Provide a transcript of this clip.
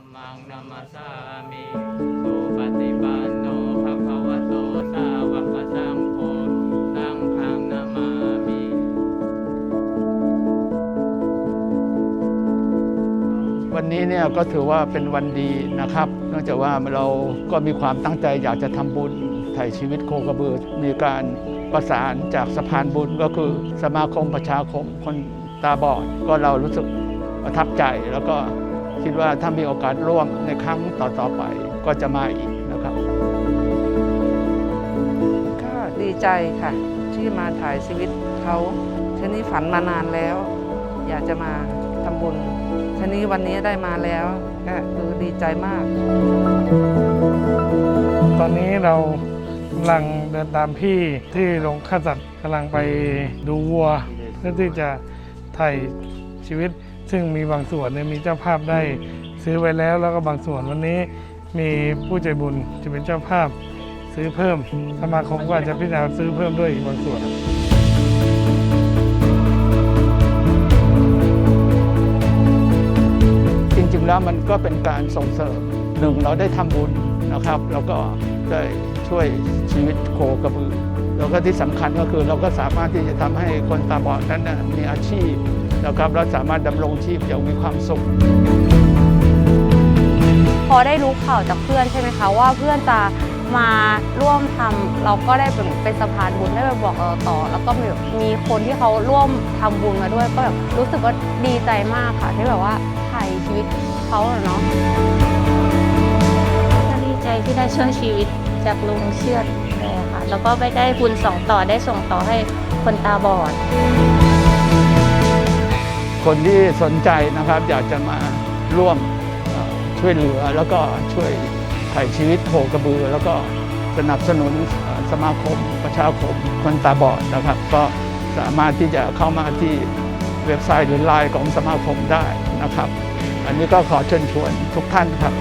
มมังนัมสสามิสุปฏิปันโนภะคะวะโตสาวกสังโฆสังฆังนามามิวันนี้เนี่ยก็ถือว่าเป็นวันดีนะครับเนื่องจากว่าเราก็มีความตั้งใจอยากจะทำบุญไถ่ชีวิตโคกระบือมีการประสานจากสะพานบุญก็คือสมาคมประชาคมคนตาบอดก็เรารู้สึกประทับใจแล้วก็ คิดว่าถ้ามีโอกาสร่วมในครั้งต่อๆไปก็จะมาอีกนะครับ ก็ดีใจค่ะ ที่มาถ่ายชีวิตเขาชนี้ฝันมานานแล้ว อยากจะมาทำบุญชนี้วันนี้ได้มาแล้ว ก็คือดีใจมาก ตอนนี้เรากำลังเดินตามพี่ที่โรงฆ่าสัตว์กำลังไปดูวัว เพื่อที่จะถ่ายชีวิต ซึ่งมีบางส่วนเนี่ยมีเจ้าภาพได้ซื้อไว้แล้ว แล้วก็บางส่วนวันนี้มีผู้ใจบุญจะเป็นเจ้าภาพซื้อเพิ่มสมาคมก็อาจจะพิจารณาซื้อเพิ่มด้วยอีกบางส่วนจริงๆแล้วมันก็เป็นการส่งเสริมหนึ่งเราได้ทำบุญนะครับ แล้วก็ได้ช่วยชีวิตโคกระบือแล้วก็ที่สำคัญก็คือเราก็สามารถที่จะทำให้คนตาบอดนั้นนะมีอาชีพ นะครับแล้วสามารถดำรงชีพอย่างมีความสุข พอได้รู้ข่าวจากเพื่อนใช่ไหมคะว่าเพื่อนจะมาร่วมทำเราก็ได้เป็นเป็นสะพานบุญได้ไปบอกเราต่อ แล้วก็มีมีคนที่เขาร่วมทำบุญมาด้วย ก็แบบรู้สึกว่าดีใจมากค่ะที่แบบว่าถ่ายชีวิตเขาเนาะดีใจที่ได้ช่วยชีวิตจากลุงเชือดเลยค่ะแล้วก็ไปได้บุญสองต่อได้ส่งต่อให้คนตาบอด คนที่สนใจนะครับ อยากจะมาร่วมช่วยเหลือแล้วก็ช่วยถ่ายชีวิตโคกระบือ แล้วก็สนับสนุนสมาคม ประชาคมคนตาบอดนะครับ ก็สามารถที่จะเข้ามาที่เว็บไซต์หรือไลน์ของสมาคมได้นะครับ อันนี้ก็ขอเชิญชวนทุกท่านครับ